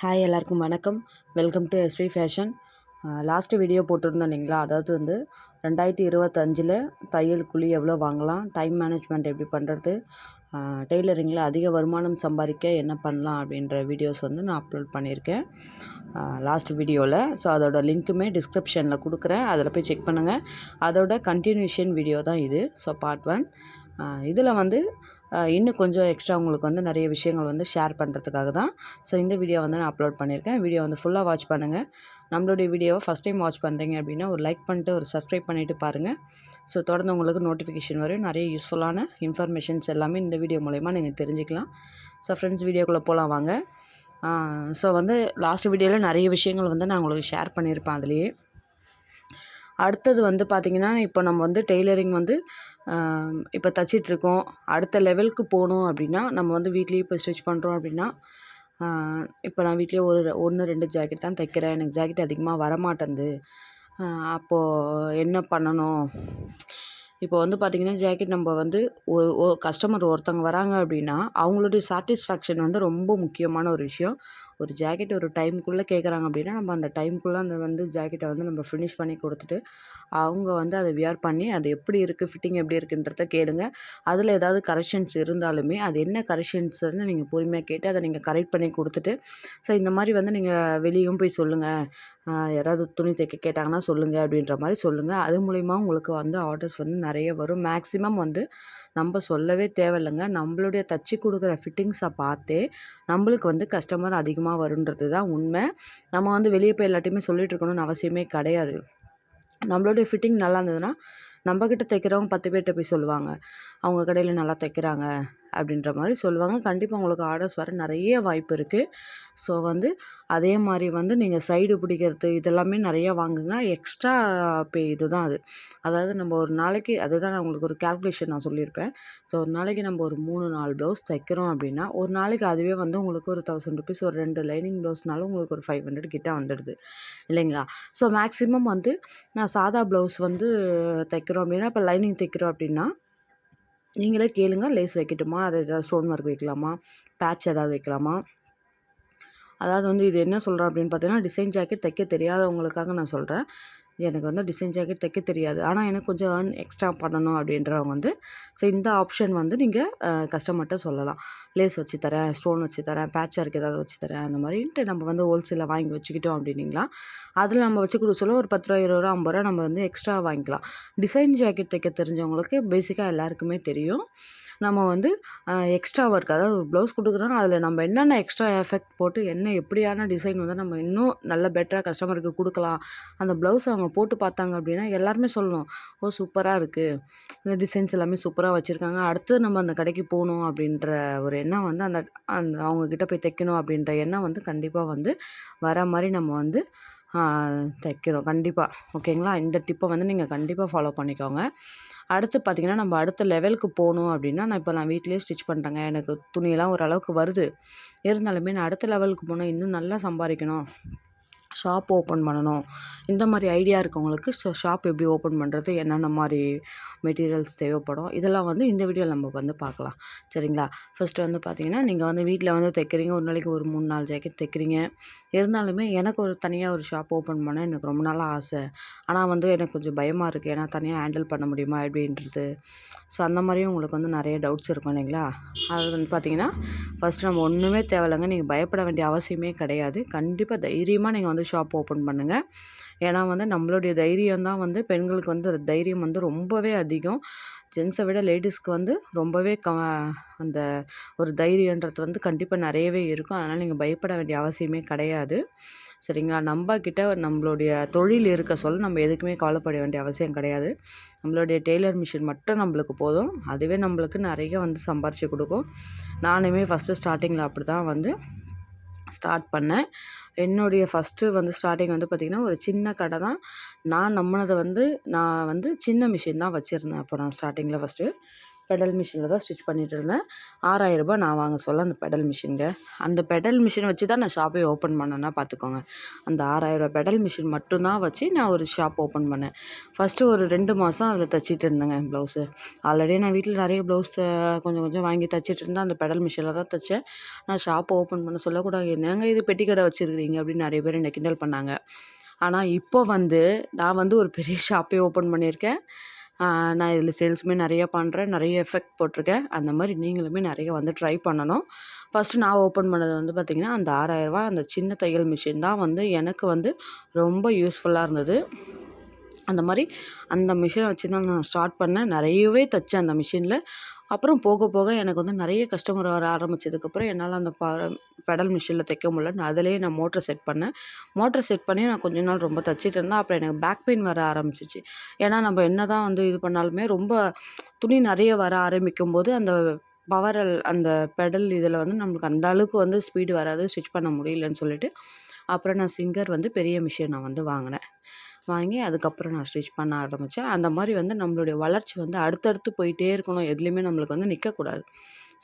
Hi எல்லாருக்கும் வணக்கம். Welcome to SV fashion last video போட்டிருந்தோம் இல்லைங்களா? அதாவது வந்து ரெண்டாயிரத்தி இருபத்தஞ்சில் தையல் குழி எவ்வளோ வாங்கலாம் டைம் மேனேஜ்மெண்ட் எப்படி பண்ணுறது டெய்லரிங்கில் அதிக வருமானம் சம்பாதிக்க என்ன பண்ணலாம் அப்படின்ற வீடியோஸ் வந்து நான் அப்லோட் பண்ணியிருக்கேன். லாஸ்ட் வீடியோவில் ஸோ அதோட லிங்க்குமே டிஸ்கிரிப்ஷனில் கொடுக்குறேன். அதில் போய் செக் பண்ணுங்கள் அதோட கண்டினியூஷன் வீடியோ தான் இது. ஸோ பார்ட் ஒன் இதில் வந்து இன்னும் கொஞ்சம் எக்ஸ்ட்ரா உங்களுக்கு வந்து நிறைய விஷயங்கள் வந்து ஷேர் பண்ணுறதுக்காக தான். ஸோ இந்த வீடியோ வந்து நான் அப்லோட் பண்ணியிருக்கேன். வீடியோ வந்து ஃபுல்லாக வாட்ச் பண்ணுங்கள் நம்மளுடைய வீடியோவை ஃபஸ்ட் டைம் வாட்ச் பண்ணுறீங்க அப்படின்னா ஒரு லைக் பண்ணிட்டு ஒரு சப்ஸ்கிரைப் பண்ணிவிட்டு பாருங்கள் ஸோ தொடர்ந்து உங்களுக்கு நோட்டிஃபிகேஷன் வரும். நிறைய யூஸ்ஃபுல்லான இன்ஃபர்மேஷன்ஸ் எல்லாமே இந்த வீடியோ மூலயமா நீங்கள் தெரிஞ்சுக்கலாம். ஸோ ஃப்ரெண்ட்ஸ் வீடியோக்குள்ளே போகலாம் வாங்க. ஸோ வந்து லாஸ்ட் வீடியோவில் நிறைய விஷயங்கள் வந்து நான் உங்களுக்கு ஷேர் பண்ணியிருப்பேன் அதுலேயே. அடுத்தது வந்து பார்த்திங்கன்னா இப்போ நம்ம வந்து டெய்லரிங் வந்து இப்போ தச்சிட்ருக்கோம். அடுத்த லெவலுக்கு போகணும் அப்படின்னா நம்ம வந்து வீட்லேயே இப்போ ஸ்டிச் பண்ணுறோம் அப்படின்னா இப்போ நான் வீட்லேயே ஒரு ஒன்று ரெண்டு ஜாக்கெட் தான் தைக்கிறேன். எனக்கு ஜாக்கெட் அதிகமாக வரமாட்டேன்து. அப்போது என்ன பண்ணணும்? இப்போ வந்து பார்த்திங்கன்னா ஜாக்கெட் நம்ம வந்து ஒரு கஸ்டமர் ஒருத்தவங்க வராங்க அப்படின்னா அவங்களுடைய சாட்டிஸ்ஃபேக்ஷன் வந்து ரொம்ப முக்கியமான ஒரு விஷயம். ஒரு ஜாக்கெட் ஒரு டைமுக்குள்ளே கேட்குறாங்க அப்படின்னா நம்ம அந்த டைமுக்குள்ளே அந்த வந்து ஜாக்கெட்டை வந்து நம்ம ஃபினிஷ் பண்ணி கொடுத்துட்டு அவங்க வந்து அதை வியர் பண்ணி அது எப்படி இருக்குது ஃபிட்டிங் எப்படி இருக்குன்றத கேளுங்க. அதில் ஏதாவது கரெக்ஷன்ஸ் இருந்தாலுமே அது என்ன கரெக்ஷன்ஸ்னு நீங்கள் பொறுமையாக கேட்டு அதை நீங்கள் கரெக்ட் பண்ணி கொடுத்துட்டு ஸோ இந்த மாதிரி வந்து நீங்கள் வெளியும் போய் சொல்லுங்கள் யாராவது துணி தைக்க கேட்டாங்கன்னா சொல்லுங்கள் அப்படின்ற மாதிரி சொல்லுங்கள் அது மூலிமா உங்களுக்கு வந்து ஆர்டர்ஸ் வந்து நிறைய வரும். மேக்ஸிமம் வந்து நம்ம சொல்லவே தேவையில்லைங்க. நம்மளுடைய தச்சு கொடுக்குற ஃபிட்டிங்ஸை பார்த்தே நம்மளுக்கு வந்து கஸ்டமர் அதிகமாக வருன்றது தான் உண்மை. நம்ம வந்து வெளியே போய் எல்லாத்தையுமே சொல்லிகிட்டு இருக்கணும்னு அவசியமே கிடையாது. நம்மளுடைய ஃபிட்டிங் நல்லா இருந்ததுன்னா நம்மக்கிட்ட தைக்கிறவங்க பத்து பேர்கிட்ட போய் சொல்லுவாங்க. அவங்க கடையில் நல்லா தைக்கிறாங்க அப்படின்ற மாதிரி சொல்லுவாங்க. கண்டிப்பாக உங்களுக்கு ஆர்டர்ஸ் வர நிறைய வாய்ப்பு இருக்குது ஸோ வந்து அதே மாதிரி வந்து நீங்கள் சைடு பிடிக்கிறது இதெல்லாமே நிறையா வாங்குங்க. எக்ஸ்ட்ரா பே இது தான் அது. அதாவது நம்ம ஒரு நாளைக்கு அதுதான் நான் உங்களுக்கு ஒரு கேல்குலேஷன் நான் சொல்லியிருப்பேன். ஸோ ஒரு நாளைக்கு நம்ம ஒரு மூணு நாலு ப்ளவுஸ் தைக்கிறோம் அப்படின்னா ஒரு நாளைக்கு அதுவே வந்து உங்களுக்கு ஒரு தௌசண்ட் ருபீஸ் ஒரு ரெண்டு லைனிங் ப்ளவுஸ்னாலும் உங்களுக்கு ஒரு ஃபைவ் ஹண்ட்ரட் கிட்டே வந்துடுது. இல்லைங்களா? ஸோ மேக்ஸிமம் வந்து நான் சாதா ப்ளவுஸ் வந்து தைக்கிறோம் அப்படின்னா இப்போ லைனிங் தைக்கிறோம் அப்படின்னா நீங்களே கேளுங்க லேஸ் வைக்கட்டுமா? அதை ஏதாவது ஸ்டோன் ஒர்க் வைக்கலாமா? பேட்ச் ஏதாவது வைக்கலாமா? அதாவது வந்து இது என்ன சொல்கிறேன் அப்படின்னு பார்த்தீங்கன்னா டிசைன் ஜாக்கெட் தைக்க தெரியாதவங்களுக்காக நான் சொல்கிறேன் எனக்கு வந்து டிசைன் ஜாக்கெட் தைக்க தெரியாது. ஆனால் எனக்கு கொஞ்சம் ஏர்ன் எக்ஸ்ட்ரா பண்ணணும் அப்படின்றவங்க வந்து ஸோ இந்த ஆப்ஷன் வந்து நீங்கள் கஸ்டமர்கிட்ட சொல்லலாம். லேஸ் வச்சு தரேன் ஸ்டோன் வச்சு தரேன் பேட்ச் ஒர்க் ஏதாவது வச்சு தரேன் அந்த மாதிரின்ட்டு நம்ம வந்து ஹோல்சேலில் வாங்கி வச்சுக்கிட்டோம் அப்படின்னிங்களா? அதில் நம்ம வச்சு கொடுக்க சொல்ல ஒரு பத்து ரூபா இருபது ரூபா ஐம்பது ரூபா நம்ம வந்து எக்ஸ்ட்ரா வாங்கிக்கலாம். டிசைன் ஜாக்கெட் தைக்க தெரிஞ்சவங்களுக்கு பேசிக்காக எல்லாருக்குமே தெரியும். நம்ம வந்து எக்ஸ்ட்ரா ஒர்க் அதாவது ஒரு ப்ளவுஸ் கொடுக்குறோன்னா அதில் நம்ம என்னென்ன எக்ஸ்ட்ரா எஃபெக்ட் போட்டு என்ன எப்படியான டிசைன் வந்து நம்ம இன்னும் நல்ல பெட்டராக கஸ்டமருக்கு கொடுக்கலாம் அந்த ப்ளவுஸ் அவங்க போட்டு பார்த்தாங்க அப்படின்னா எல்லாருமே சொல்லணும் ஓ சூப்பராக இருக்குது இந்த டிசைன்ஸ் எல்லாமே சூப்பராக வச்சுருக்காங்க. அடுத்து நம்ம அந்த கடைக்கு போகணும் அப்படின்ற ஒரு எண்ணம் வந்து அந்த அந்த அவங்கக்கிட்ட போய் தைக்கணும் அப்படின்ற எண்ணம் வந்து கண்டிப்பாக வந்து வர மாதிரி நம்ம வந்து தைக்கிறோம் கண்டிப்பாக ஓகேங்களா? இந்த டிப்பை வந்து நீங்கள் கண்டிப்பாக ஃபாலோ பண்ணிக்கோங்க. அடுத்து பார்த்திங்கன்னா நம்ம அடுத்த லெவலுக்கு போகணும் அப்படின்னா நான் இப்போ நான் வீட்லேயே ஸ்டிச் பண்ணுறேங்க எனக்கு துணியெல்லாம் ஓரளவுக்கு வருது. இருந்தாலுமே நான் அடுத்த லெவலுக்கு போனால் இன்னும் நல்லா சம்பாதிக்கணும். ஷாப் ஓப்பன் பண்ணணும். இந்த மாதிரி ஐடியா இருக்கவங்களுக்கு ஸோ ஷாப் எப்படி ஓப்பன் பண்ணுறது என்னென்ன மாதிரி மெட்டீரியல்ஸ் தேவைப்படும் இதெல்லாம் வந்து இந்த வீடியோவில் நம்ம வந்து பார்க்கலாம். சரிங்களா? ஃபஸ்ட்டு வந்து பார்த்திங்கன்னா நீங்கள் வந்து வீட்டில் வந்து தைக்கிறீங்க ஒரு நாளைக்கு ஒரு மூணு நாலு ஜாக்கெட் தைக்கிறீங்க. இருந்தாலுமே எனக்கு ஒரு தனியாக ஒரு ஷாப் ஓப்பன் பண்ண எனக்கு ரொம்ப நாளாக ஆசை. ஆனால் வந்து எனக்கு கொஞ்சம் பயமாக இருக்குது ஏன்னா தனியாக ஹேண்டில் பண்ண முடியுமா எப்படின்றது. ஸோ அந்த மாதிரியும் உங்களுக்கு வந்து நிறைய டவுட்ஸ் இருக்கும் இல்லைங்களா? அது வந்து பார்த்திங்கன்னா ஃபஸ்ட்டு நம்ம ஒன்றுமே தேவையில்லைங்க. நீங்கள் பயப்பட வேண்டிய அவசியமே கிடையாது. கண்டிப்பாக தைரியமாக நீங்கள் வந்து ஷாப் ஓப்பன் பண்ணுங்கள் ஏன்னா வந்து நம்மளுடைய தைரியம் தான் வந்து பெண்களுக்கு வந்து தைரியம் வந்து ரொம்பவே அதிகம். ஜென்ஸை விட லேடிஸ்க்கு வந்து ரொம்பவே க அந்த ஒரு தைரியன்றது வந்து கண்டிப்பாக நிறையவே இருக்கும். அதனால் நீங்கள் பயப்பட வேண்டிய அவசியமே கிடையாது. சரிங்களா? நம்ம கிட்ட நம்மளுடைய தொழில் இருக்க சொல்ல நம்ம எதுக்குமே கவலைப்பட வேண்டிய அவசியம் கிடையாது. நம்மளுடைய டெய்லர் மிஷின் மட்டும் நம்மளுக்கு போதும். அதுவே நம்மளுக்கு நிறைய வந்து சம்பாரித்து கொடுக்கும். நானுமே ஃபஸ்ட்டு ஸ்டார்டிங்கில் அப்படி தான் வந்து ஸ்டார்ட் பண்ணேன். என்னுடைய ஃபஸ்ட்டு வந்து ஸ்டார்டிங் வந்து பார்த்திங்கன்னா ஒரு சின்ன கடை தான். நான் நம்பினதை வந்து நான் வந்து சின்ன மிஷின் தான் வச்சுருந்தேன் அப்போ நான் ஸ்டார்டிங்கில் ஃபஸ்ட்டு பெடல் மிஷினில் தான் ஸ்டிச் பண்ணிகிட்டு இருந்தேன். ஆறாயிரரூபா நான் வாங்க சொல்ல அந்த பெடல் மிஷினுங்க அந்த பெடல் மிஷின் வச்சு தான் நான் ஷாப்பே ஓப்பன் பண்ணேன்னா பார்த்துக்கோங்க. அந்த ஆறாயிரரூபா பெடல் மிஷின் மட்டும்தான் வச்சு நான் ஒரு ஷாப் ஓப்பன் பண்ணேன். ஃபஸ்ட்டு ஒரு ரெண்டு மாதம் அதில் தைச்சிட்டு இருந்தேங்க ப்ளவுஸு. ஆல்ரெடி நான் வீட்டில் நிறைய ப்ளவுஸ் கொஞ்சம் கொஞ்சம் வாங்கி தைச்சிட்டு இருந்தேன். அந்த பெடல் மிஷினில் தான் தைச்சேன். நான் ஷாப் ஓப்பன் பண்ண சொல்லக்கூடாது. என்னங்க இது பெட்டி கடை வச்சுருக்கிறீங்க அப்படின்னு நிறைய பேர் என்னை கிண்டல் பண்ணாங்க. ஆனால் இப்போ வந்து நான் வந்து ஒரு பெரிய ஷாப்பே ஓப்பன் பண்ணியிருக்கேன். நான் இதில் சேல்ஸுமே நிறையா பண்ணுறேன் நிறைய எஃபெக்ட் போட்டிருக்கேன். அந்த மாதிரி நீங்களுமே நிறைய வந்து ட்ரை பண்ணணும். ஃபஸ்ட்டு நான் ஓப்பன் பண்ணது வந்து பார்த்திங்கன்னா அந்த ஆறாயிரரூவா அந்த சின்ன தையல் மிஷின் தான் வந்து எனக்கு வந்து ரொம்ப யூஸ்ஃபுல்லாக இருந்தது. அந்த மாதிரி அந்த மிஷினை வச்சு தான் நான் ஸ்டார்ட் பண்ணேன். நிறையவே தைச்சேன் அந்த மிஷினில் அப்புறம் போக போக எனக்கு வந்து நிறைய கஸ்டமர் வர ஆரம்பித்ததுக்கப்புறம் என்னால் அந்த ப பெடல் மிஷினில் தைக்க முடியல. நான் அதிலேயே நான் மோட்ரு செட் பண்ணேன். மோட்ரு செட் பண்ணி நான் கொஞ்ச நாள் ரொம்ப தைச்சிட்டு இருந்தேன். அப்புறம் எனக்கு பேக் பெயின் வர ஆரம்பிச்சிச்சு. ஏன்னா நம்ம என்ன தான் வந்து இது பண்ணாலுமே ரொம்ப துணி நிறைய வர ஆரம்பிக்கும் போது அந்த பவர் அந்த பெடல் இதில் வந்து நம்மளுக்கு அந்த அளவுக்கு வந்து ஸ்பீடு வராது. ஸ்டிச் பண்ண முடியலன்னு சொல்லிட்டு அப்புறம் நான் சிங்கர் வந்து பெரிய மிஷின் நான் வந்து வாங்கினேன். வாங்கி அதுக்கப்புறம் நான் ஸ்டிச் பண்ண ஆரம்பித்தேன் அந்த மாதிரி வந்து நம்மளுடைய வளர்ச்சி வந்து அடுத்தடுத்து போயிட்டே இருக்கணும். எதுலேயுமே நம்மளுக்கு வந்து நிற்கக்கூடாது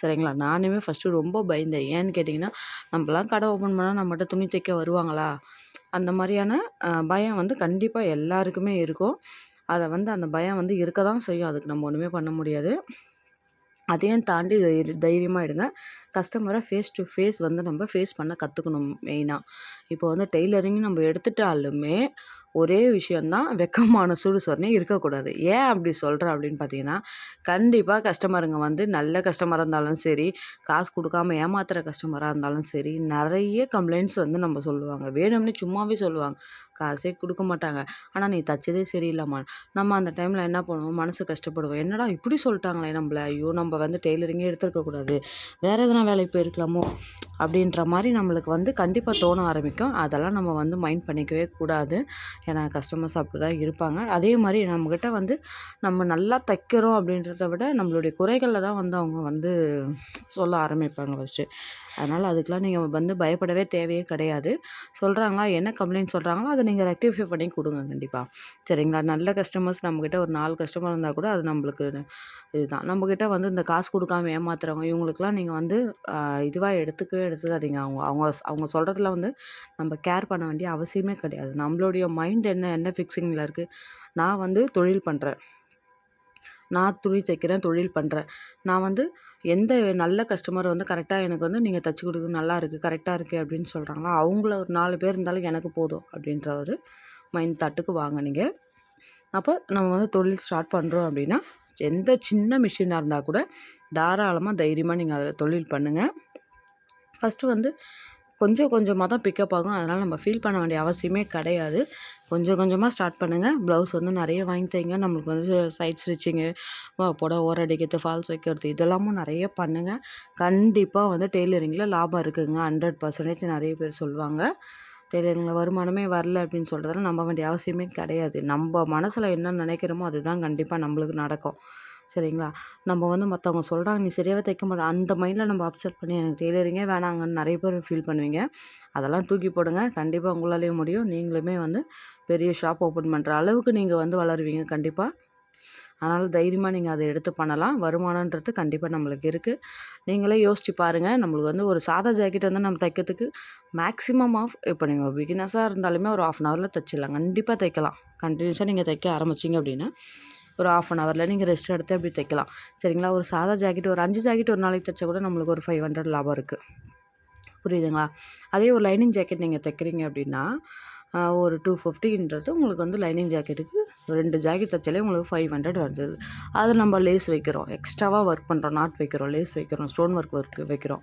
சரிங்களா? நானுமே ஃபஸ்ட்டு ரொம்ப பயந்தேன். ஏன்னு கேட்டிங்கன்னா நம்மளாம் கடை ஓப்பன் பண்ணால் நம்மகிட்ட துணி தைக்க வருவாங்களா? அந்த மாதிரியான பயம் வந்து கண்டிப்பாக எல்லாருக்குமே இருக்கும். அதை வந்து அந்த பயம் வந்து இருக்க தான் செய்யும். அதுக்கு நம்ம ஒன்றுமே பண்ண முடியாது. அதையும் தாண்டி தைரியமாக எடுங்க. கஸ்டமரை ஃபேஸ் டு ஃபேஸ் வந்து நம்ம ஃபேஸ் பண்ண கற்றுக்கணும் மெயினாக இப்போ வந்து டெய்லரிங் நம்ம எடுத்துட்டாலுமே ஒரே விஷயந்தான் வெக்கமான சூடு சொரணை இருக்கக்கூடாது. ஏன் அப்படி சொல்கிறேன் அப்படின்னு பார்த்தீங்கன்னா கண்டிப்பாக கஸ்டமருங்க வந்து நல்ல கஸ்டமராக இருந்தாலும் சரி காசு கொடுக்காம ஏமாத்துகிற கஸ்டமராக இருந்தாலும் சரி நிறைய கம்ப்ளைண்ட்ஸ் வந்து நம்ம சொல்லுவாங்க. வேணும்னு சும்மாவே சொல்லுவாங்க. காசே கொடுக்க மாட்டாங்க. ஆனால் நீ தைச்சதே சரியில்லாமா நம்ம அந்த டைமில் என்ன பண்ணுவோம்? மனசு கஷ்டப்படுவோம். என்னடா இப்படி சொல்லிட்டாங்களே நம்மள? ஐயோ நம்ம வந்து டெய்லரிங்கே எடுத்துருக்கக்கூடாது. வேறு எதனா வேலைக்கு போயிருக்கலாமோ? அப்படின்ற மாதிரி நம்மளுக்கு வந்து கண்டிப்பாக தோண ஆரம்பிக்கும். அதெல்லாம் நம்ம வந்து மைண்ட் பண்ணிக்கவே கூடாது. ஏன்னா கஸ்டமர்ஸ் அப்படி தான் இருப்பாங்க. அதே மாதிரி நம்மக்கிட்ட வந்து நம்ம நல்லா தைக்கிறோம் அப்படின்றத விட நம்மளுடைய குறைகளில் தான் வந்து அவங்க வந்து சொல்ல ஆரம்பிப்பாங்க ஃபஸ்ட்டு அதனால் அதுக்கெலாம் நீங்கள் வந்து பயப்படவே தேவையே கிடையாது. சொல்கிறாங்களா என்ன கம்ப்ளைண்ட் சொல்கிறாங்களோ அதை நீங்கள் ரெக்டிஃபை பண்ணி கொடுங்க கண்டிப்பாக சரிங்களா? நல்ல கஸ்டமர்ஸ் நம்மக்கிட்ட ஒரு நாலு கஸ்டமர் இருந்தால் கூட அது நம்மளுக்கு இதுதான். நம்மக்கிட்ட வந்து இந்த காசு கொடுக்காம ஏமாத்துறவங்க இவங்களுக்குலாம் நீங்கள் வந்து இதுவாக எடுத்துக்கவே எடுத்துக்காதீங்க. அவங்க அவங்க அவங்க சொல்கிறதுல வந்து நம்ம கேர் பண்ண வேண்டிய அவசியமே கிடையாது. நம்மளுடைய மைண்ட் என்ன என்ன ஃபிக்ஸிங்கில் இருக்குது நான் வந்து தொழில் பண்ணுறேன் நான் துணி தைக்கிறேன் தொழில் பண்ணுறேன் நான் வந்து எந்த நல்ல கஸ்டமர் வந்து கரெக்டாக எனக்கு வந்து நீங்கள் தைச்சி கொடுக்கு நல்லா இருக்குது கரெக்டாக இருக்குது அப்படின்னு சொல்கிறாங்களோ அவங்கள ஒரு நாலு பேர் இருந்தாலும் எனக்கு போதும் அப்படின்ற ஒரு மைண்ட் தாட்டுக்கு வாங்க நீங்கள் அப்போ நம்ம வந்து தொழில் ஸ்டார்ட் பண்ணுறோம் அப்படின்னா எந்த சின்ன மிஷினாக இருந்தால் கூட தாராளமாக தைரியமாக நீங்கள் அதில் தொழில் பண்ணுங்கள் ஃபஸ்ட்டு வந்து கொஞ்சம் கொஞ்சமாக தான் பிக்கப் ஆகும். அதனால் நம்ம ஃபீல் பண்ண வேண்டிய அவசியமே கிடையாது. கொஞ்சம் கொஞ்சமாக ஸ்டார்ட் பண்ணுங்கள் ப்ளவுஸ் வந்து நிறைய வாங்கி தைங்க நம்மளுக்கு வந்து சைட் ஸ்டிச்சிங்கு புடவை ஓர அடிக்கிறது ஃபால்ஸ் வைக்கிறது இதெல்லாமும் நிறைய பண்ணுங்கள் கண்டிப்பாக வந்து டெய்லரிங்கில் லாபம் இருக்குதுங்க ஹண்ட்ரட் பர்சன்டேஜ் நிறைய பேர் சொல்லுவாங்க. டெய்லரிங்கில் வருமானமே வரல அப்படின்னு சொல்கிறதெல்லாம் நம்ப வேண்டிய அவசியமே கிடையாது. நம்ம மனசில் என்ன நினைக்கிறோமோ அதுதான் கண்டிப்பாக நம்மளுக்கு நடக்கும். சரிங்களா? நம்ம வந்து மற்றவங்க சொல்கிறாங்க நீ சரியாகவே தைக்க மாட்டேன் அந்த மைண்டில் நம்ம அப்செட் பண்ணி எனக்கு டெய்லரிங்கே வேணாங்கன்னு நிறைய பேர் ஃபீல் பண்ணுவீங்க. அதெல்லாம் தூக்கி போடுங்க. கண்டிப்பாக உங்களாலேயும் முடியும். நீங்களுமே வந்து பெரிய ஷாப் ஓப்பன் பண்ணுற அளவுக்கு நீங்கள் வந்து வளருவீங்க கண்டிப்பாக அதனால் தைரியமாக நீங்கள் அதை எடுத்து பண்ணலாம். வருமானன்றது கண்டிப்பாக நம்மளுக்கு இருக்குது நீங்களே யோசிச்சு பாருங்கள் நம்மளுக்கு வந்து ஒரு சாதா ஜாக்கெட் வந்து நம்ம தைக்கிறதுக்கு மேக்ஸிமம் ஆஃப் இப்போ நீங்கள் பிகினஸாக இருந்தாலுமே ஒரு ஆஃப் அன் ஹவரில் தைச்சிடலாம். கண்டிப்பாக தைக்கலாம். கண்டினியூஸாக நீங்கள் தைக்க ஆரம்பிச்சிங்க அப்படின்னா. ஒரு ஆஃப் அன் ஹவரில் நீங்கள் ரெஸ்ட் எடுத்து அப்படி தைக்கலாம். சரிங்களா? ஒரு சாதா ஜாக்கெட் ஒரு அஞ்சு ஜாக்கெட் ஒரு நாளைக்கு தைச்சா கூட நம்மளுக்கு ஒரு ஃபைவ் ஹண்ட்ரட் லாபம் இருக்குது புரியுதுங்களா? அதே ஒரு லைனிங் ஜாக்கெட் நீங்கள் தைக்கிறீங்க அப்படின்னா ஒரு டூ ஃபிஃப்டின்றது உங்களுக்கு வந்து லைனிங் ஜாக்கெட்டுக்கு ரெண்டு ஜாக்கெட் தைச்சாலே உங்களுக்கு ஃபைவ் ஹண்ட்ரட் வருது. அது நம்ம லேஸ் வைக்கிறோம். எக்ஸ்ட்ராவாக ஒர்க் பண்ணுறோம் நாட் வைக்கிறோம் லேஸ் வைக்கிறோம் ஸ்டோன் ஒர்க் ஒர்க் வைக்கிறோம்.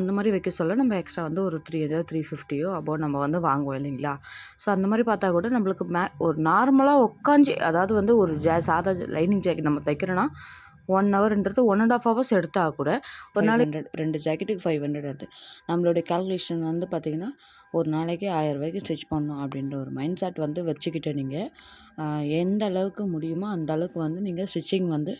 அந்த மாதிரி வைக்க சொல்ல நம்ம எக்ஸ்ட்ரா வந்து ஒரு த்ரீ ஹண்ட்ரட் த்ரீ ஃபிஃப்டியோ அபோவ் நம்ம வந்து வாங்குவோம் இல்லைங்களா? ஸோ அந்த மாதிரி பார்த்தா கூட நம்மளுக்கு மே ஒரு நார்மலாக உட்காந்து அதாவது வந்து ஒரு ஜா சாதா லைனிங் ஜாக்கெட் நம்ம தைக்கிறோன்னா ஒன் ஹவர்ன்றது ஒன் அண்ட் ஆஃப் ஹவர்ஸ் எடுத்தால் கூட ஒரு நாள் ஹண்ட்ரட் ரெண்டு ஜாக்கெட்டுக்கு ஃபைவ் ஹண்ட்ரட் வருது நம்மளுடைய கேல்குலேஷன் வந்து பார்த்திங்கன்னா ஒரு நாளைக்கு ரூபாய்க்கு ஸ்டிச் பண்ணணும் அப்படின்ற ஒரு மைண்ட் செட் வந்து வச்சுக்கிட்டு நீங்கள் எந்த அளவுக்கு முடியுமோ அந்த அளவுக்கு வந்து நீங்கள் ஸ்டிச்சிங் வந்து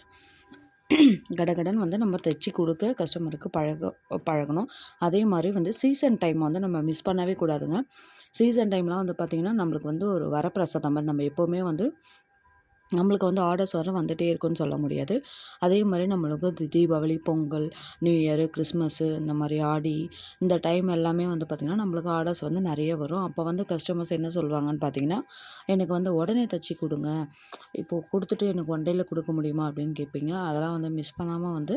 கடகடன் வந்து நம்ம தைச்சி கொடுக்க கஸ்டமருக்கு பழக பழகணும். அதே மாதிரி வந்து சீசன் டைம் வந்து நம்ம மிஸ் பண்ணவே கூடாதுங்க. சீசன் டைம்லாம் வந்து பார்த்திங்கன்னா நம்மளுக்கு வந்து ஒரு வரப்பிரசாதம் மாதிரி நம்ம எப்போவுமே வந்து நம்மளுக்கு வந்து ஆர்டர்ஸ் வர வந்துகிட்டே இருக்குன்னு சொல்ல முடியாது. அதே மாதிரி நம்மளுக்கு the Deepavali Pongal new year Christmas இந்த மாதிரி ஆடி இந்த டைம் எல்லாமே வந்து பார்த்திங்கன்னா நம்மளுக்கு ஆர்டர்ஸ் வந்து நிறைய வரும். அப்போ வந்து கஸ்டமர்ஸ் என்ன சொல்லுவாங்கன்னு பார்த்தீங்கன்னா எனக்கு வந்து உடனே தச்சு கொடுங்க. இப்போது கொடுத்துட்டு எனக்கு ஒன் டேயில் கொடுக்க முடியுமா? அப்படின்னு கேட்பீங்க. அதெல்லாம் வந்து மிஸ் பண்ணாமல் வந்து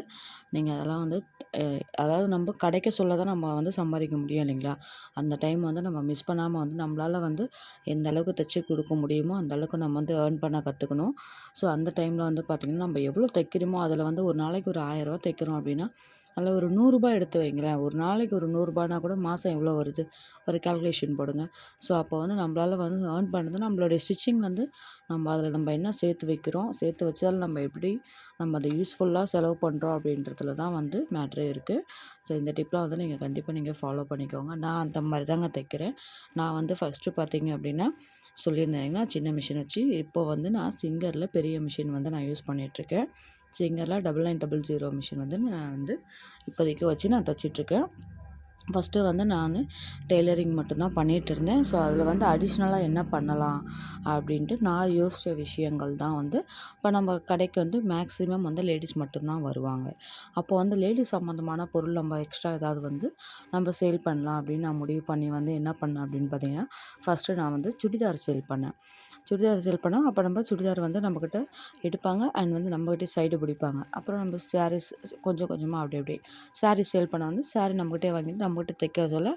நீங்கள் அதெல்லாம் வந்து அதாவது நம்ம கிடைக்க சொல்ல தான் நம்ம வந்து சம்பாதிக்க முடியும் இல்லைங்களா? அந்த டைம் வந்து நம்ம மிஸ் பண்ணாமல் வந்து நம்மளால் வந்து எந்த அளவுக்கு தைச்சி கொடுக்க முடியுமோ அந்தளவுக்கு நம்ம வந்து ஏர்ன் பண்ண கற்றுக்கணும் ஸோ அந்த டைமில் வந்து பார்த்திங்கன்னா நம்ம எவ்வளோ தைக்கிறோமோ அதில் வந்து ஒரு நாளைக்கு ஒரு ஆயிரரூவா தைக்கிறோம் அப்படின்னா அதில் ஒரு நூறுரூபா எடுத்து வைங்களேன். ஒரு நாளைக்கு ஒரு நூறுரூபானா கூட மாதம் எவ்வளோ வருது? ஒரு கால்குலேஷன் போடுங்க. ஸோ அப்போ வந்து நம்மளால் வந்து ஏர்ன் பண்ணுறது நம்மளுடைய ஸ்டிச்சிங்லேருந்து நம்ம அதில் நம்ம என்ன சேர்த்து வைக்கிறோம் சேர்த்து வச்சால் நம்ம எப்படி நம்ம அதை யூஸ்ஃபுல்லாக செலவு பண்ணுறோம் அப்படின்றதுல தான் வந்து மேட்ரே இருக்குது ஸோ இந்த டிப்லாம் வந்து நீங்கள் கண்டிப்பாக நீங்கள் ஃபாலோ பண்ணிக்கோங்க. நான் அந்த மாதிரி தாங்க தைக்கிறேன். நான் வந்து ஃபஸ்ட்டு பார்த்தீங்க அப்படின்னா சொல்லியிருந்தேங்கன்னா சின்ன மிஷின் வச்சு. இப்போ வந்து நான் சிங்கரில் பெரிய மிஷின் வந்து நான் யூஸ் பண்ணிகிட்ருக்கேன் சிங்கரில் double nine double zero machine வந்து நான் வந்து இப்போதைக்கு வச்சு நான் தைச்சிட்ருக்கேன். ஃபஸ்ட்டு வந்து நான் டெய்லரிங் மட்டும்தான் பண்ணிகிட்டு இருந்தேன். ஸோ அதில் வந்து அடிஷ்னலாக என்ன பண்ணலாம் அப்படின்ட்டு நான் யோசித்த விஷயங்கள் தான் வந்து இப்போ நம்ம கடைக்கு வந்து மேக்ஸிமம் வந்து லேடிஸ் மட்டும்தான் வருவாங்க. அப்போ வந்து லேடிஸ் சம்மந்தமான பொருள் நம்ம எக்ஸ்ட்ரா ஏதாவது வந்து நம்ம சேல் பண்ணலாம் அப்படின்னு நான் முடிவு பண்ணி வந்து என்ன பண்ணேன் அப்படின்னு பார்த்தீங்கன்னா ஃபஸ்ட்டு நான் வந்து சுடிதார் சேல் பண்ணேன். சுடிதார் சேல் பண்ணோம். அப்போ நம்ம சுடிதார் வந்து நம்மக்கிட்ட எடுப்பாங்க. அண்ட் வந்து நம்மக்கிட்டே சைடு பிடிப்பாங்க. அப்புறம் நம்ம சாரீஸ் கொஞ்சம் கொஞ்சமாக அப்படி அப்படி சாரீ சேல் பண்ண வந்து சாரீ நம்மக்கிட்டே வாங்கிட்டு நம்மக்கிட்ட தைக்க சொல்ல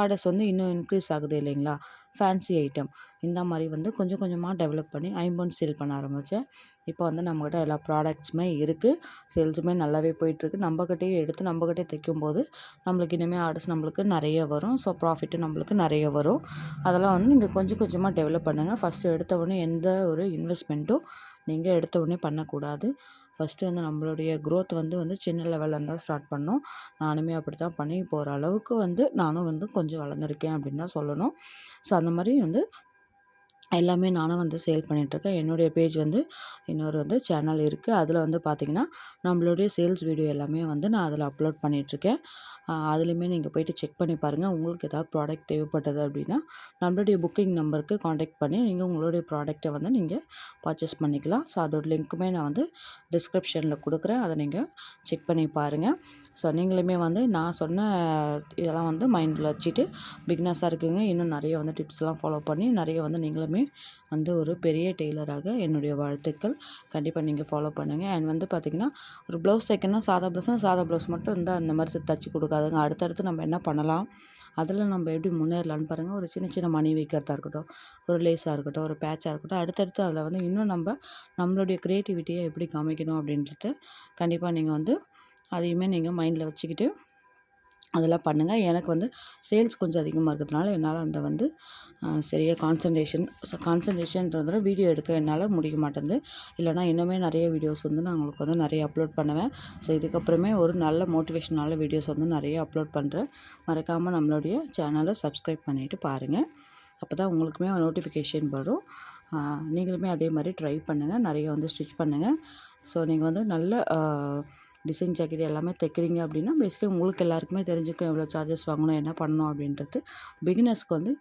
ஆர்டர்ஸ் வந்து இன்னும் இன்க்ரீஸ் ஆகுது இல்லைங்களா? ஃபேன்சி ஐட்டம் இந்த மாதிரி வந்து கொஞ்சம் கொஞ்சமாக டெவலப் பண்ணி ஐம்பொன் சேல் பண்ண ஆரம்பித்தேன் இப்போ வந்து நம்மக்கிட்ட எல்லா ப்ராடக்ட்ஸுமே இருக்குது சேல்ஸுமே நல்லாவே போயிட்டுருக்கு. நம்மக்கிட்டேயே எடுத்து நம்மக்கிட்டே தைக்கும்போது நம்மளுக்கு இனிமேல் ஆர்டர்ஸ் நம்மளுக்கு நிறைய வரும். ஸோ ப்ராஃபிட்டும் நம்மளுக்கு நிறைய வரும். அதெல்லாம் வந்து நீங்கள் கொஞ்சம் கொஞ்சமாக டெவலப் பண்ணுங்கள் ஃபஸ்ட்டு எடுத்தவொடனே எந்த ஒரு இன்வெஸ்ட்மெண்ட்டும் நீங்கள் எடுத்த உடனே பண்ணக்கூடாது. ஃபஸ்ட்டு வந்து நம்மளுடைய க்ரோத் வந்து வந்து சின்ன லெவலில் இருந்தால் ஸ்டார்ட் பண்ணோம். நானுமே அப்படி தான் பண்ணி இப்போ ஓரளவுக்கு வந்து நானும் வந்து கொஞ்சம் வளர்ந்துருக்கேன் அப்படின்னு தான் சொல்லணும். ஸோ அந்த மாதிரி வந்து எல்லாமே நானும் வந்து சேல் பண்ணிகிட்ருக்கேன் என்னுடைய பேஜ் வந்து இன்னொரு வந்து சேனல் இருக்குது அதில் வந்து பார்த்திங்கன்னா நம்மளுடைய சேல்ஸ் வீடியோ எல்லாமே வந்து நான் அதில் அப்லோட் பண்ணிகிட்ருக்கேன் அதுலேயுமே நீங்கள் போயிட்டு செக் பண்ணி பாருங்கள் உங்களுக்கு ஏதாவது ப்ராடக்ட் தேவைப்பட்டது அப்படின்னா நம்மளுடைய புக்கிங் நம்பருக்கு காண்டாக்ட் பண்ணி நீங்கள் உங்களுடைய ப்ராடக்ட்டை வந்து நீங்கள் பர்ச்சேஸ் பண்ணிக்கலாம். ஸோ அதோட லிங்க்குமே நான் வந்து டிஸ்கிரிப்ஷனில் கொடுக்குறேன். அதை நீங்கள் செக் பண்ணி பாருங்கள் ஸோ நீங்களுமே வந்து நான் சொன்ன இதெல்லாம் வந்து மைண்டில் வச்சுட்டு பிக்னஸாக இருக்குங்க. இன்னும் நிறைய வந்து டிப்ஸ்லாம் ஃபாலோ பண்ணி நிறைய வந்து நீங்களுமே வந்து ஒரு பெரிய டெய்லராக என்னுடைய வாழ்த்துக்கள். கண்டிப்பாக நீங்கள் ஃபாலோ பண்ணுங்கள் அண்ட் வந்து பார்த்திங்கன்னா ஒரு ப்ளவுஸ் தைக்கணும்னா சாதா ப்ளவுஸ்னால் சாதா ப்ளவுஸ் மட்டும் இருந்தால் அந்த மாதிரி தச்சு கொடுக்காதுங்க. அடுத்தடுத்து நம்ம என்ன பண்ணலாம்? அதில் நம்ம எப்படி முன்னேறலான்னு பாருங்கள் ஒரு சின்ன சின்ன மணி வைக்கிறதா இருக்கட்டும் ஒரு லேஸாக இருக்கட்டும் ஒரு பேட்சாக இருக்கட்டும் அடுத்தடுத்து அதில் வந்து இன்னும் நம்ம நம்மளுடைய க்ரியேட்டிவிட்டியை எப்படி காமிக்கணும் அப்படின்றது கண்டிப்பாக நீங்கள் வந்து அதையுமே நீங்கள் மைண்டில் வச்சுக்கிட்டு அதெல்லாம் பண்ணுங்கள் எனக்கு வந்து சேல்ஸ் கொஞ்சம் அதிகமாக இருக்கிறதுனால என்னால் அந்த வந்து சரியாக கான்சன்ட்ரேஷன் ஸோ கான்சன்ட்ரேஷன்றத வீடியோ எடுக்க என்னால் முடிய மாட்டேங்குது. இல்லைனா இன்னுமே நிறைய வீடியோஸ் வந்து நான் உங்களுக்கு வந்து நிறைய அப்லோட் பண்ணுவேன். ஸோ இதுக்கப்புறமே ஒரு நல்ல மோட்டிவேஷனால வீடியோஸ் வந்து நிறைய அப்லோட் பண்ணுறேன் மறக்காமல் நம்மளுடைய சேனலை சப்ஸ்கிரைப் பண்ணிவிட்டு பாருங்கள் அப்போ தான் உங்களுக்குமே நோட்டிஃபிகேஷன் வரும். நீங்களுமே அதே மாதிரி ட்ரை பண்ணுங்கள் நிறைய வந்து ஸ்டிச் பண்ணுங்கள் ஸோ நீங்கள் வந்து நல்ல டிசைன் ஜாக்கெட் எல்லாமே தைக்கிறீங்க அப்படின்னா பேசிக்காக உங்களுக்கு எல்லாருக்குமே தெரிஞ்சுக்கும் எவ்வளோ சார்ஜஸ் வாங்கணும் என்ன பண்ணணும் அப்படின்றது. பிகினர்ஸ்க்கு வந்து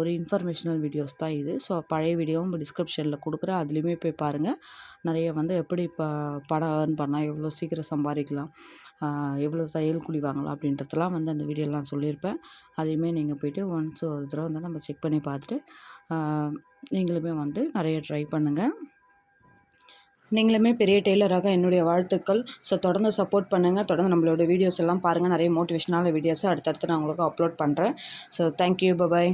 ஒரு இன்ஃபர்மேஷனல் வீடியோஸ் தான் இது. ஸோ பழைய வீடியோவும் டிஸ்கிரிப்ஷனில் கொடுக்குறேன். அதுலேயுமே போய் பாருங்கள் நிறைய வந்து எப்படி இப்போ படம் ஏர்ன் பண்ணால் எவ்வளோ சீக்கிரம் சம்பாதிக்கலாம் எவ்வளோ தையல் கூலி வாங்கலாம் அப்படின்றதெல்லாம் வந்து அந்த வீடியோலாம் சொல்லியிருப்பேன். அதையுமே நீங்கள் போய்ட்டு ஒன்ஸ் ஒரு தடவை வந்து நம்ம செக் பண்ணி பார்த்துட்டு நீங்களுமே வந்து நிறைய ட்ரை பண்ணுங்கள் நீங்களுமே பெரிய டெய்லராக என்னுடைய வாழ்த்துக்கள். ஸோ தொடர்ந்து சப்போர்ட் பண்ணுங்கள் தொடர்ந்து நம்மளோட வீடியோஸ் எல்லாம் பாருங்கள் நிறைய மோட்டிவேஷனான வீடியோஸை அடுத்தடுத்து நான் உங்களுக்கு அப்லோட் பண்ணுறேன் ஸோ தேங்க்யூ பபாய்